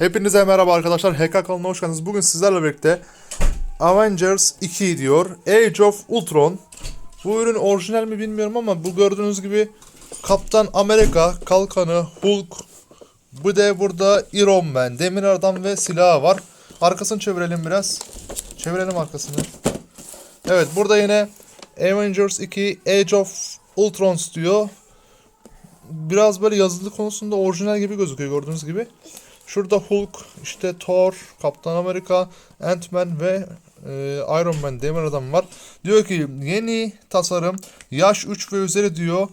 Hepinize merhaba arkadaşlar. HK kanalına hoş geldiniz. Bugün sizlerle birlikte Avengers 2 diyor. Age of Ultron. Bu ürün orijinal mi bilmiyorum ama bu gördüğünüz gibi Kaptan Amerika, Kalkanı, Hulk. Bu de burada Iron Man, Demir Adam ve silahı var. Arkasını çevirelim biraz. Çevirelim arkasını. Evet burada yine Avengers 2 Age of Ultron diyor. Biraz böyle yazılı konusunda orijinal gibi gözüküyor gördüğünüz gibi. Şurada Hulk, işte Thor, Kaptan Amerika, Ant-Man ve e, Iron Man, Demir Adam var. Diyor ki yeni tasarım, yaş 3 ve üzeri diyor.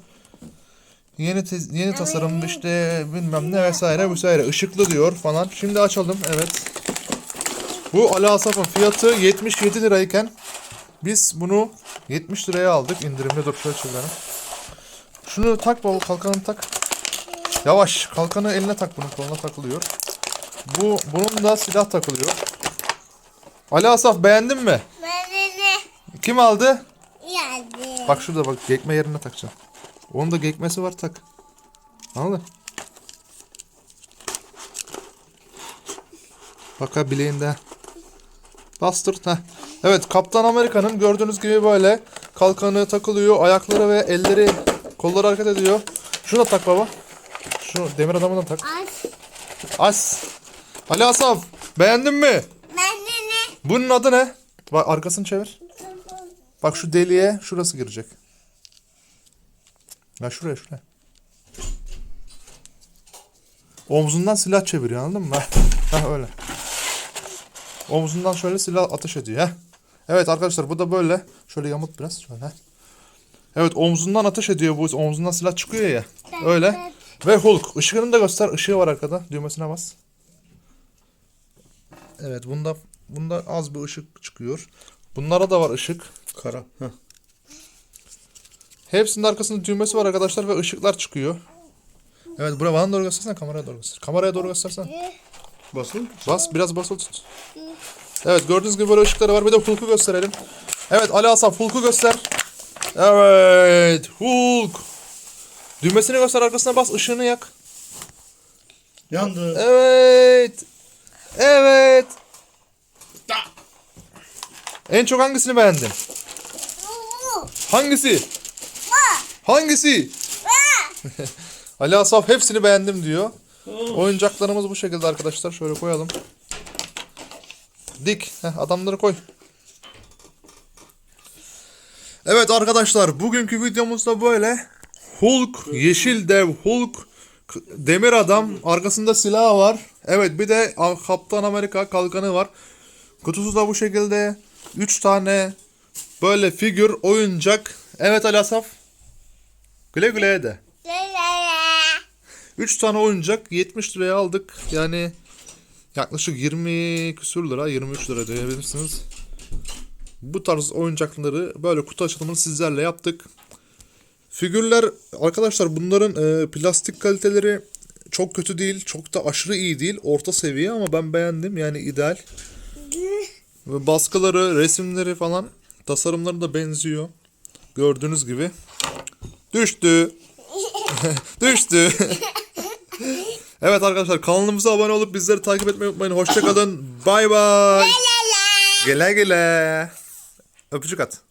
Yeni yeni tasarım işte bilmem ne vesaire vesaire ışıklı diyor falan. Şimdi açalım evet. Bu Ali Asaf'ın fiyatı 77 lirayken biz bunu 70 liraya aldık indirimde dur şöyle. Şunu tak baba kalkanını tak. Yavaş kalkanı eline tak bunun koluna takılıyor. Bu bunun da silah takılıyor. Ali Asaf beğendin mi? Bana Kim aldı? geldi. Bak şurada bak gekme yerine takacaksın. Onun da gekmesi var tak. Anladın? Bak ha bileğinde. Bastır. Heh. Evet Kaptan Amerika'nın gördüğünüz gibi böyle kalkanı takılıyor. Ayakları ve elleri kolları hareket ediyor. Şunu da tak baba. Şu demir adamı da tak. Aç. As. Ali Asaf beğendin mi? Bana ne? Bunun adı ne? Bak arkasını çevir. Bak şu deliğe şurası girecek. Ya şuraya şuraya. Omzundan silah çeviriyor anladın mı? Heh öyle. Omzundan şöyle silah ateş ediyor. Heh. Evet arkadaşlar bu da böyle. Şöyle yamut biraz. Şöyle. heh. Evet omzundan ateş ediyor bu. Omzundan silah çıkıyor ya. Öyle. Ve Hulk. Işığını da göster. Işığı var arkada. Düğmesine bas. Evet bunda bunda az bir ışık çıkıyor. Bunlara da var ışık. Kara. Heh. Hepsinin arkasında düğmesi var arkadaşlar ve ışıklar çıkıyor. Evet buraya bana doğru göstersene kameraya doğru göster. Kameraya doğru göstersen. Basın. Bas biraz basılı tut. Evet gördüğünüz gibi böyle ışıkları var. Bir de Hulk'u gösterelim. Evet Ali Asaf Hulk'u göster. Evet Hulk. Düğmesini göster arkasına bas ışığını yak. Yandı. Evet. Evet. En çok hangisini beğendin? Hangisi? Hangisi? Ali Asaf hepsini beğendim diyor. Oyuncaklarımız bu şekilde arkadaşlar. Şöyle koyalım. Dik. Heh, adamları koy. Evet arkadaşlar bugünkü videomuz da böyle. Hulk, yeşil dev Hulk, demir adam, arkasında silah var. Evet bir de Kaptan Amerika kalkanı var. Kutusu da bu şekilde. 3 tane böyle figür, oyuncak. Evet Ali Asaf. Güle güle de. 3 tane oyuncak 70 liraya aldık. Yani yaklaşık 20 küsur lira, 23 lira diyebilirsiniz. Bu tarz oyuncakları böyle kutu açılımını sizlerle yaptık. Figürler arkadaşlar bunların e, plastik kaliteleri çok kötü değil, çok da aşırı iyi değil. Orta seviye ama ben beğendim yani ideal. Ve baskıları, resimleri falan tasarımları da benziyor. Gördüğünüz gibi. Düştü. Düştü. evet arkadaşlar kanalımıza abone olup bizleri takip etmeyi unutmayın. Hoşçakalın. Bay bay. Güle güle. Öpücük at.